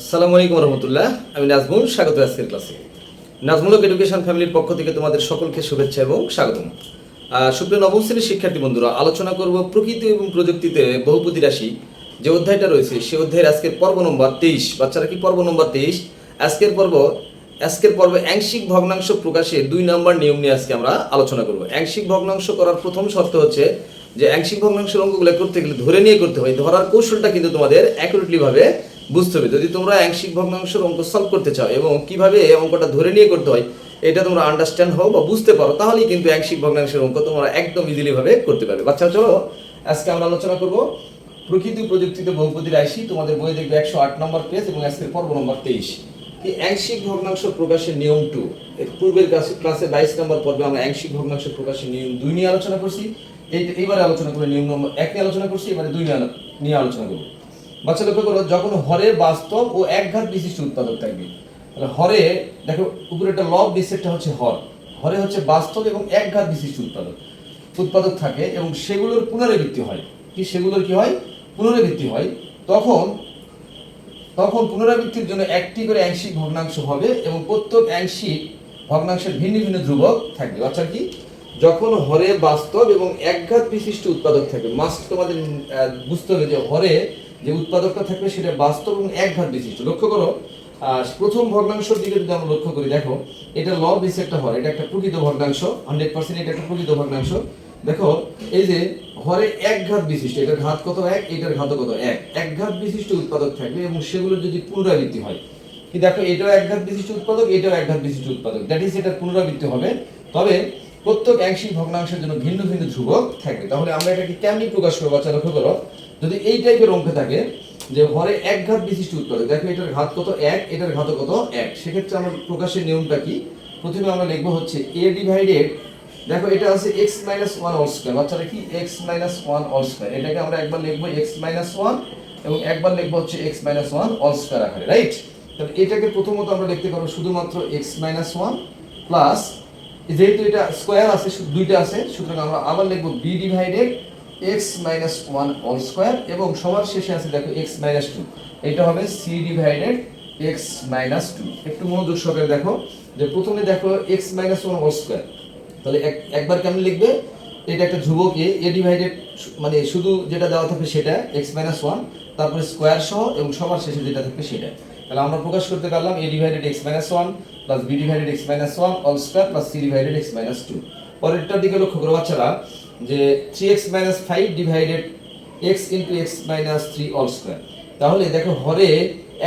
আসসালামু আলাইকুম রহমতুল্লাহ। আমি নাজমুল, স্বাগত আজকের ক্লাসে। নাজমুলক এডুকেশন ফ্যামিলির পক্ষ থেকে তোমাদের সকলকে শুভেচ্ছা এবং স্বাগতম। সুপ্রিয় নবম শ্রেণির শিক্ষার্থী বন্ধুরা, আলোচনা করব প্রকৃতি এবং প্রযুক্তিতে বহুপতি রাশি। যে অধ্যায়টা রয়েছে, সে অধ্যায়ের আজকের পর্ব নম্বর তেইশ। বাচ্চারা কি পর্ব নম্বর তেইশ? আজকের পর্ব, আজকের পর্বে আংশিক ভগ্নাংশ প্রকাশের দুই নম্বর নিয়ম নিয়ে আজকে আমরা আলোচনা করব। আংশিক ভগ্নাংশ করার প্রথম শর্ত হচ্ছে যে আংশিক ভগ্নাংশের অঙ্কগুলো করতে গেলে ধরে নিয়ে করতে হয়। ধরার কৌশলটা কিন্তু তোমাদের অ্যাকুরেটলি ভাবে বুঝতে হবে, যদি তোমরা আংশিক ভগ্নাংশের অঙ্ক সলভ করতে চাও এবং কীভাবে অঙ্কটা ধরে নিয়ে করতে হয়, এটা তোমরা আন্ডারস্ট্যান্ড হও বা বুঝতে পারো, তাহলেই কিন্তু আংশিক ভগ্নাংশের অঙ্ক তোমরা একদম ইজিলি ভাবে করতে পারবে। বাচ্চা, চলো, আজকে আমরা আলোচনা করব প্রকৃতি প্রযুক্তিতে বহুপতি রাশি, তোমাদের বই দেখবে একশো আট নম্বর পেজ এবং আজকের পর্ব নম্বর তেইশ। এই আংশিক ভগ্নাংশ প্রকাশের নিয়ম টু এর পূর্বের ক্লাসে ক্লাসে বাইশ নম্বর পর্বে আমরা আংশিক ভগ্নাংশ প্রকাশের নিয়ম দুই নিয়ে আলোচনা করছি। এই এইবারে আলোচনা করে নিয়ম নম্বর এক নিয়ে আলোচনা করছি, এবারে দুই নিয়ে আলোচনা করব। বাচ্চা লক্ষ্য করো, যখন হরে বাস্তব ও একঘাত বিশিষ্ট উৎপাদক থাকবে। হরে, দেখো, উপরে একটা লব একটা হচ্ছে হর। হরে হচ্ছে বাস্তব এবং একঘাত বিশিষ্ট উৎপাদক। উৎপাদক থাকে এবং সেগুলোর পুনরাবৃত্তি হয়। কি সেগুলোর কি হয়? পুনরাবৃত্তি হয়। তখন তখন পুনরাবৃত্তির জন্য একটি করে আংশিক ভগ্নাংশ হবে এবং প্রত্যেক আংশিক ভগ্নাংশের ভিন্ন ভিন্ন ধ্রুবক থাকবে। অর্থাৎ কি? যখন হরে বাস্তব এবং একঘাত বিশিষ্ট উৎপাদক থাকবে মাস্ট তোমাদের বুঝতে হবে যে হরে যে উৎপাদকটা থাকবে সেটা বাস্তব এবং একঘাত বিশিষ্ট। লক্ষ্য করো প্রথম ভগ্নাংশের দিকে যদি আমরা লক্ষ্য করি, দেখো, এটা ল দিছে একটা হর এটা একটা প্রকৃত ভগ্নাংশ হান্ড্রেড পার্সেন্ট এটা একটা প্রকৃত ভগ্নাংশ। দেখো, এই যে, হরে এক ঘাত বিশিষ্ট, এটার ঘাত কত এক, এটার ঘাত কত এক। এক ঘাত বিশিষ্ট উৎপাদক থাকবে এবং সেগুলোর যদি পুনরাবৃত্তি হয়, কি দেখো, এটাও এক ঘাত বিশিষ্ট উৎপাদক, এটাও এক ঘাত বিশিষ্ট উৎপাদক। দ্যাট ইজ এটার পুনরাবৃত্তি হবে। তবে, প্রত্যেক আংশিক ভগ্নাংশের জন্য ভিন্ন ভিন্ন ধ্রুবক থাকবে। তাহলে আমরা এটাকে কেমনি প্রকাশ করব? বাচ্চা লক্ষ্য করো যদি এই টাইপের অঙ্কে থাকে, যে হরে এক ঘাত বিশিষ্ট উৎপাদক দেখো এটার ঘাত কত এক, এটার ঘাত কত এক। সেক্ষেত্রে আমার প্রকাশের নিয়মটা কি? প্রথমে আমরা লিখব হচ্ছে এ ডিভাইডেড দেখো এটা আছে x minus one all square বাচ্চারা কি? X minus one all square এটাকে আমরা একবার লিখব এক্স মাইনাস ওয়ান এবং একবার লিখব হচ্ছে x minus one all square আকারে রাইট তাহলে এটাকে প্রথমত আমরা লিখতে পারব শুধুমাত্র এক্স মাইনাস ওয়ান প্লাস যেহেতু এটা স্কোয়ার আছে দুইটা আছে, সুতরাং আমরা আবার লিখব B divided x minus one all square এবং সবার শেষে আছে দেখো x মাইনাস টু এটা হবে c divided x minus two একটু মনোযোগ সহকারে দেখো যে প্রথমে দেখো x minus one all square তাহলে এক একবার কেমন লিখবে? এটা একটা ধ্রুবক এ ডিভাইডেড মানে শুধু যেটা দেওয়া থাকবে সেটা এক্স মাইনাস ওয়ান তারপরে স্কোয়ার সহ এবং সবার শেষে যেটা থাকবে সেটা। তাহলে আমরা প্রকাশ করতে পারলাম A divided x minus one plus B divided x minus one all square plus C divided x minus two পরেরটার দিকে লক্ষ্য করো বাচ্চারা যে three x minus five divided x into x minus three all square তাহলে দেখো হরে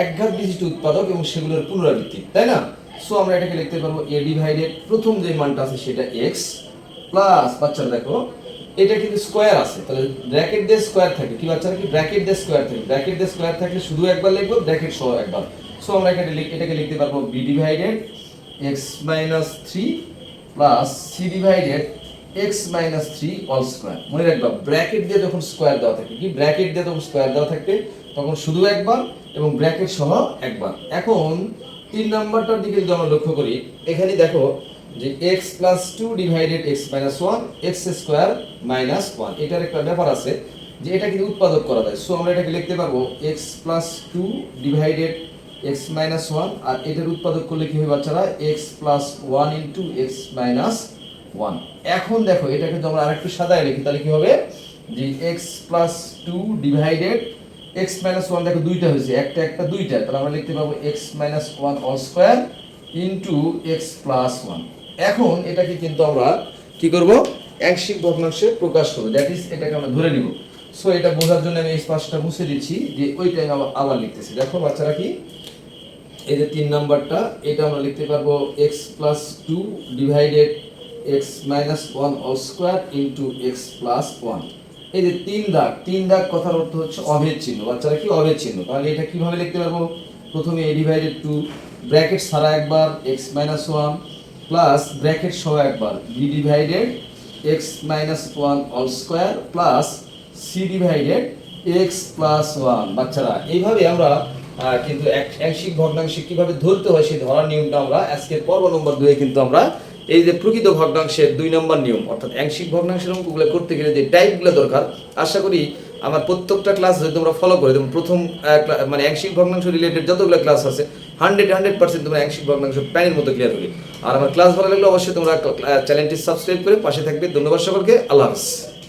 একঘাত বিশিষ্ট উৎপাদক এবং সেগুলোর পুনরাবৃত্তি, তাই না? সো আমরা এটাকে লিখতে পারব এ ডিভাইডেড প্রথম যে মানটা আছে সেটা এক্স প্লাস বাচ্চারা দেখো, এটা কিন্তু স্কোয়ার আছে। তাহলে ব্র্যাকেট দিয়ে স্কোয়ার থাকে। কি বাচ্চারা কি? ব্র্যাকেট দিয়ে স্কোয়ার থাকে। ব্র্যাকেট দিয়ে স্কোয়ার থাকলে শুধু একবার লিখব ব্র্যাকেট সহ একবার। সো আমরা এখানে এটাকে লিখতে পারব B divided x minus three plus C divided x minus three all square মনে রাখবা ব্র্যাকেট দিয়ে যখন স্কোয়ার দেওয়া থাকে, কি? ব্র্যাকেট দিয়ে যখন স্কোয়ার দেওয়া থাকে, তখন শুধু একবার এবং ব্র্যাকেট সহ একবার। এখন তিন নাম্বারটার দিকে যদি আমরা লক্ষ্য করি, এখানে দেখো যে x plus two divided x minus one x square minus one এটার একটা ব্যাপার আছে যে এটা কিন্তু উৎপাদক করা যায়। সো আমরা এটাকে লিখতে পারব x plus two divided x minus one আর এটার উৎপাদক করলে কি হবে বাচ্চারা? X plus one into x minus one এখন দেখো, এটাকে যদি আমরা আরেকটু সাদায় লিখি তাহলে কি হবে? যে x plus two divided x minus one দেখো দুইটা হয়েছে, একটা একটা, দুইটা। তাহলে আমরা লিখতে পাবো x minus one all square into x plus one এখন এটাকে কিন্তু আমরা কি করব? আংশিক ভগ্নাংশে প্রকাশ করব। দ্যাট ইজ এটাকে আমরা ধরে নিব। সো এটা বোঝার জন্য আমি এই পাশটা মুছে দিচ্ছি, যে ওইটাই আবার আবার লিখতেছি। দেখো, বাচ্চারা কি? এই যে তিন নাম্বারটা এটা আমরা লিখতে পারব x plus two divided x minus one all square into x plus one এই যে তিন দাগ তিন দাগ কথার অর্থ হচ্ছে অভেদ চিহ্ন, বাচ্চারা কি অভেদ চিহ্ন? তাহলে এটা কীভাবে লিখতে পারব? প্রথমে এ ডিভাইডেড টু ব্র্যাকেট ছাড়া একবার x minus one plus bracket সহ একবার B divided x minus one all square plus C divided x plus one বাচ্চারা, এইভাবে আমরা কিন্তু আংশিক ভগ্নাংশে কীভাবে ধরতে হয় সেই ধরার নিয়মটা আমরা আজকের পর্ব নম্বর দুয়ে কিন্তু আমরা এই যে প্রকৃত ভগ্নাংশের দুই নম্বর নিয়ম, অর্থাৎ আংশিক ভগ্নাংশের অঙ্কগুলো করতে গেলে যে টাইপগুলো দরকার, আশা করি আমার প্রত্যেকটা ক্লাস যদি তোমরা ফলো করে তুমি প্রথম মানে আংশিক ভগ্নাংশ রিলেটেড যতগুলো ক্লাস আছে হান্ড্রেড হান্ড্রেড পার্সেন্ট তোমরা আংশিক ভগ্নাংশ প্যানের মতো ক্লিয়ার হবে আর আমার ক্লাস ভালো লাগলে অবশ্যই তোমরা চ্যানেলটি সাবস্ক্রাইব করে পাশে থাকবে। ধন্যবাদ সকলকে। আল্লাহ হাফিজ।